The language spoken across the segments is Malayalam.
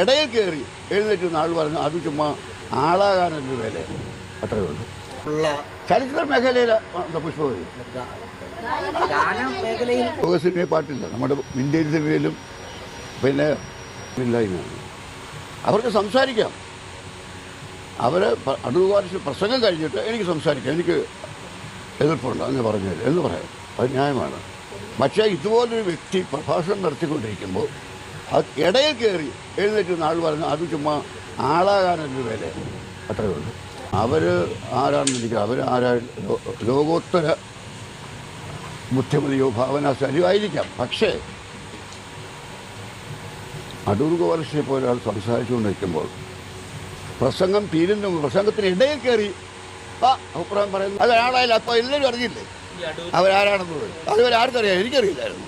ഇടയിൽ കയറി എഴുന്നേറ്റ് നാൾ പറഞ്ഞു അത് ചുമ്മാ ആളാകാനൊരു വില അത്രയേ ഉള്ളൂ. ചരിത്ര മേഖലയിൽ ലോക സിനിമയെ പാട്ടില്ല. നമ്മുടെ ഇന്ത്യൻ സിനിമയിലും പിന്നെ ഇല്ലായ്മയാണ് അവർക്ക് സംസാരിക്കാം. അവർ അടുവാർഷ പ്രസംഗം കഴിഞ്ഞിട്ട് എനിക്ക് സംസാരിക്കാം. എനിക്ക് എതിർപ്പുണ്ട്. എന്ന് പറഞ്ഞാൽ എന്ന് പറയാം. അത് ന്യായമാണ്. പക്ഷേ ഇതുപോലൊരു വ്യക്തി പ്രഭാഷണം നടത്തിക്കൊണ്ടിരിക്കുമ്പോൾ അത് ഇടയിൽ കയറി എഴുന്നേറ്റ് നാൾ പറഞ്ഞു അത് ചുമ്മാ ആളാകാനൊരു വില അത്രയേ ഉള്ളൂ. അവർ ആരാണെന്ന് എനിക്ക് അവർ ആരാ ലോകോത്തര ബുദ്ധിമതിയോ ഭാവനാശാലിയോ ആയിരിക്കാം. പക്ഷേ അടൂർ ഗോവർഷയെ പോലെ ഒരാൾ സംസാരിച്ചുകൊണ്ടിരിക്കുമ്പോൾ പ്രസംഗം തീരുന്ന പ്രസംഗത്തിന് ഇടയിൽ കയറി ആ അഭിപ്രായം പറയുന്നു. അത് ആളായാലും അപ്പോൾ എല്ലാവരും അറിഞ്ഞില്ലേ? അവരാരാണെന്നുള്ളത് അതുവരെ ആർക്കറിയാം എനിക്കറിയില്ലായിരുന്നു.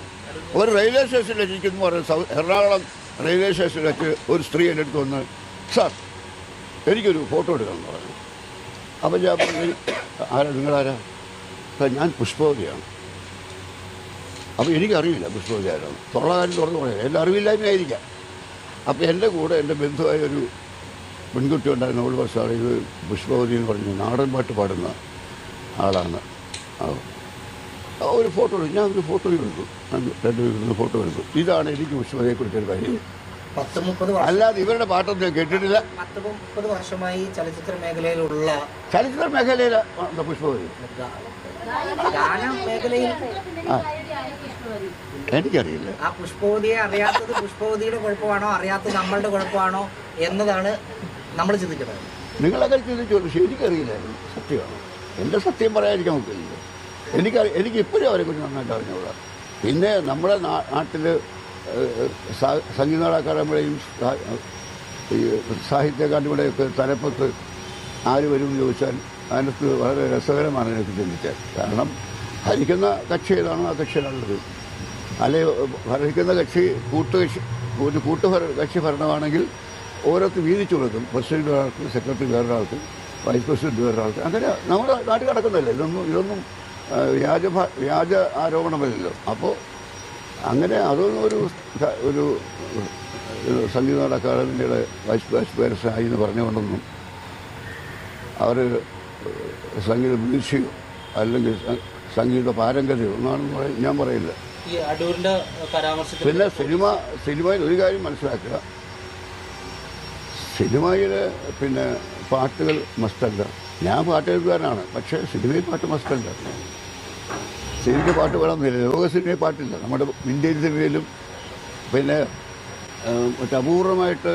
ഒരു റെയിൽവേ സ്റ്റേഷനിൽ ഇരിക്കുന്നു പറഞ്ഞു എറണാകുളം റെയിൽവേ സ്റ്റേഷനിൽ വെച്ച് ഒരു സ്ത്രീ എന്റെ അടുത്ത് വന്ന് സാർ എനിക്കൊരു ഫോട്ടോ എടുക്കണം എന്ന് പറഞ്ഞു. അപ്പം ഞാൻ പറഞ്ഞു ആരാ? നിങ്ങളാരാ? സാർ ഞാൻ പുഷ്പവതിയാണ്. അപ്പോൾ എനിക്കറിയില്ല പുഷ്പവതി ആരാണ്. തുറന്ന കാര്യം തുറന്നു പറയാം. എന്റെ അറിവില്ലായ്മയായിരിക്കാം. അപ്പോൾ എന്റെ കൂടെ എന്റെ ബന്ധുവായ ഒരു പെൺകുട്ടി ഉണ്ടായിരുന്നു. അവൾ പക്ഷേ ഇത് പുഷ്പവതി എന്ന് പറഞ്ഞു നാടൻ പാട്ട് പാടുന്ന ആളാണ്. ആ. ഒരു ഫോട്ടോ എടുക്കും. ഞാൻ ഒരു ഫോട്ടോ എടുത്തു. ഞാൻ രണ്ട് പേരുന്ന ഫോട്ടോ എടുത്തു. ഇതാണ് എനിക്ക് പുഷ്പവതിയെക്കുറിച്ചൊരു കാര്യം പത്ത് മുപ്പത് വർഷം അല്ലാതെ ഇവരുടെ പാട്ടൊന്നും ഞാൻ കേട്ടിട്ടില്ല. പത്ത് മുപ്പത് വർഷമായി ചലച്ചിത്ര മേഖലയിലുള്ള ചലച്ചിത്ര പുഷ്പവതി? മേഖലയിൽ ആ. എനിക്കറിയില്ല. ആ പുഷ്പവതിയെ അറിയാത്തത് പുഷ്പവതിയുടെ കുഴപ്പമാണോ? അറിയാത്തത് നമ്മളുടെ കുഴപ്പമാണോ? എന്നതാണ് നമ്മൾ ചിന്തിക്കുന്നത് നിങ്ങളൊക്കെ ചിന്തിച്ചോളൂ പക്ഷേ എനിക്കറിയില്ലായിരുന്നു. സത്യമാണ്? എന്റെ സത്യം പറയാതിരിക്കാൻ നോക്കില്ല എനിക്ക് എനിക്ക് ഇപ്പോഴും അവരെ കുറിച്ച് നന്നായിട്ട് അറിഞ്ഞുകൂടാ. പിന്നെ നമ്മുടെ നാട്ടിൽ സംഗീത അക്കാദമിയുടെയും ഈ സാഹിത്യ അക്കാദമിയുടെയൊക്കെ തലപ്പത്ത് ആര് വരും ചോദിച്ചാൽ അതിനകത്ത് വളരെ രസകരമാണ് എനിക്ക് ചിന്തിച്ചാൽ കാരണം ഭരിക്കുന്ന കക്ഷി ഏതാണോ ആ കക്ഷിയിലുള്ളത്? അല്ലെ ഭരിക്കുന്ന കക്ഷി കൂട്ടുകക്ഷി ഒരു കൂട്ടുഭര കക്ഷി ഭരണമാണെങ്കിൽ ഓരോരുത്തർ വീതിച്ചു കൊടുക്കും. പ്രസിഡന്റ് ഒരാൾക്ക് സെക്രട്ടറി വേറൊരാൾക്ക് വൈസ് പ്രസിഡന്റ് വേറൊരാൾക്ക്. അങ്ങനെ നമ്മുടെ നാട്ടിൽ കിടക്കുന്നതല്ലേ ഇതൊന്നും ഇതൊന്നും വ്യാജ വ്യാജ ആരോപണമല്ലല്ലോ. അപ്പോൾ അങ്ങനെ അതൊന്നും ഒരു ഒരു സംഗീത നാട് അക്കാദമിയുടെ വൈസ് വൈസ് പേരസായി എന്ന് പറഞ്ഞുകൊണ്ടൊന്നും അവർ സംഗീത വീഴ്ചയോ അല്ലെങ്കിൽ സംഗീത പാരമ്പര്യമോ ഒന്നാണെന്ന് ഞാൻ പറയില്ല. പിന്നെ സിനിമ സിനിമയിൽ ഒരു കാര്യം മനസ്സിലാക്കുക. സിനിമയിൽ പിന്നെ പാട്ടുകൾ മസ്റ്റല്ല ഞാൻ പാട്ട് എഴുതുകാരനാണ് പക്ഷേ സിനിമയിൽ പാട്ട് മസ്റ്റല്ല സിനിമ പാട്ട് വേണമെന്നില്ല ലോക സിനിമയിൽ പാട്ടില്ല. നമ്മുടെ ഇന്ത്യൻ സിനിമയിലും പിന്നെ ഏഹ്, മറ്റ് അപൂർവമായിട്ട്